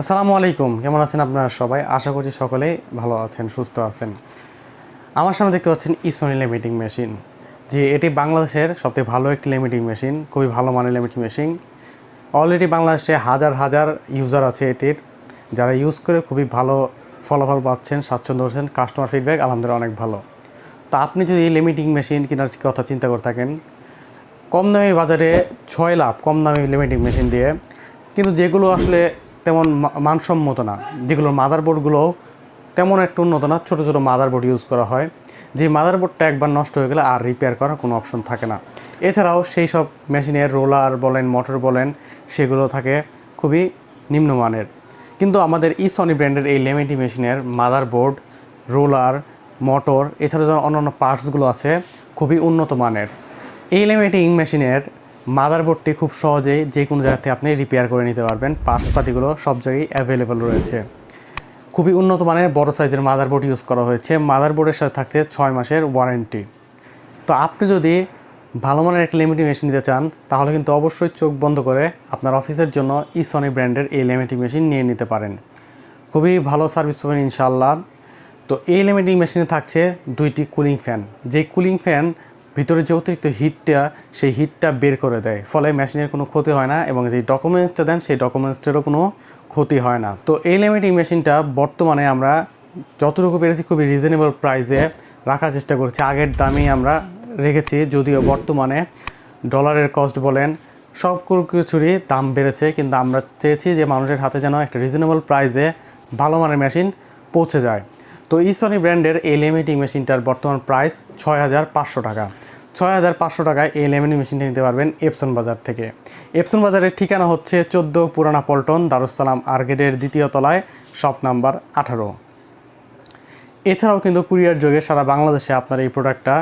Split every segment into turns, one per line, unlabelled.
আসসালামু আলাইকুম। কেমন আছেন আপনারা সবাই? আশা করছি সকলেই ভালো আছেন, সুস্থ আছেন। আমার সামনে দেখতে পাচ্ছেন ইসোনি লিমিটিং মেশিন, যে এটি বাংলাদেশের সবথেকে ভালো একটি লিমিটিং মেশিন, খুবই ভালো মানের লিমিটিং মেশিন। অলরেডি বাংলাদেশে হাজার হাজার ইউজার আছে এটির, যারা ইউজ করে খুবই ভালো ফলাফল পাচ্ছেন, স্বাচ্ছন্দ্য হচ্ছেন কাস্টমার ফিডব্যাক আলহামদুলিল্লাহ অনেক ভালো। তো আপনি যদি এই লিমিটিং মেশিন কেনার কথা চিন্তা করে থাকেন, কম দামি বাজারে ছয় লাভ কম দামি লিমিটিং মেশিন দিয়ে, কিন্তু যেগুলো আসলে তেমন মানসম্মত না। যেগুলো মাদারবোর্ডগুলো তেমন একটু উন্নত না, ছোটো ছোটো মাদারবোর্ড ইউজ করা হয়। যে মাদারবোর্ডটা একবার নষ্ট হয়ে গেলে আর রিপেয়ার করার কোনো অপশন থাকে না। এছাড়াও সেই সব মেশিনের রোলার বলেন মোটর বলেন, সেগুলো থাকে খুবই নিম্নমানের। কিন্তু আমাদের ই সনি ব্র্যান্ডের এই লেমিটি মেশিনের মাদারবোর্ড রোলার মোটর এছাড়া যেন অন্যান্য পার্টসগুলো আছে, খুবই উন্নত মানের। এই লেমিটিং মেশিনের মাদারবোর্ডটি খুব সহজেই যে কোনো জায়গাতে আপনি রিপেয়ার করে নিতে পারবেন। পার্টসপাতিগুলো সব জায়গায় অ্যাভেলেবেল রয়েছে। খুবই উন্নত মানের বড় সাইজের মাদারবোর্ড ইউজ করা হয়েছে। মাদারবোর্ডের সাথে থাকছে ছয় মাসের ওয়ারেন্টি তো আপনি যদি ভালো মানের একটা লিমিটিং মেশিন নিতে চান, তাহলে কিন্তু অবশ্যই চোখ বন্ধ করে আপনার অফিসের জন্য ইসনি ব্র্যান্ডের এই লিমিটিং মেশিন নিয়ে নিতে পারেন। খুবই ভালো সার্ভিস পাবেন ইনশাআল্লাহ। তো এই লিমিটিং মেশিনে থাকছে দুইটি কুলিং ফ্যান যে কুলিং ফ্যান ভিতরে যে অতিরিক্ত হিটটা সেই হিটটা বের করে দেয়। ফলে মেশিনের কোনো ক্ষতি হয় না এবং যে ডকুমেন্টসটা দেন, সেই ডকুমেন্টসটারও কোনো ক্ষতি হয় না। তো এই লিমিটিং মেশিনটা বর্তমানে আমরা যতটুকু পেরেছি খুবই রিজনেবল প্রাইসে রাখার চেষ্টা করছি। আগের দামেই আমরা রেখেছি, যদিও বর্তমানে ডলারের কস্ট বলেন, সব কিছুরই দাম বেড়েছে। কিন্তু আমরা চেয়েছি যে মানুষের হাতে যেন একটা রিজনেবল প্রাইসে ভালো মানের মেশিন পৌঁছে যায়। তো ইসনি ব্র্যান্ডের এই লেমিটিং মেশিনটার বর্তমান প্রাইস ছয় হাজার পাঁচশো টাকা। ছয় হাজার পাঁচশো টাকায় এই লেমিটিং মেশিনটা নিতে পারবেন এপসন বাজার থেকে। এপসন বাজারের ঠিকানা হচ্ছে চোদ্দ পুরানা পল্টন দারুসালাম আর্গেটের দ্বিতীয় তলায়, শপ নাম্বার আঠারো। এছাড়াও কিন্তু কুরিয়ার যোগে সারা বাংলাদেশে আপনার এই প্রোডাক্টটা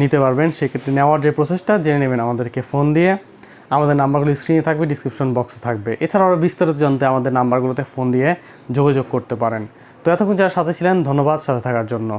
নিতে পারবেন। সেক্ষেত্রে নেওয়ার যে প্রসেসটা জেনে নেবেন আমাদেরকে ফোন দিয়ে। আমাদের নাম্বারগুলো স্ক্রিনে থাকবে ডিসক্রিপশন বক্সে থাকবে। এছাড়া আরও বিস্তারিত জানতে আমাদের নাম্বারগুলোতে ফোন দিয়ে যোগাযোগ করতে পারেন। তো এতক্ষণ যারা সাথে ছিলেন, ধন্যবাদ সাথে থাকার জন্য।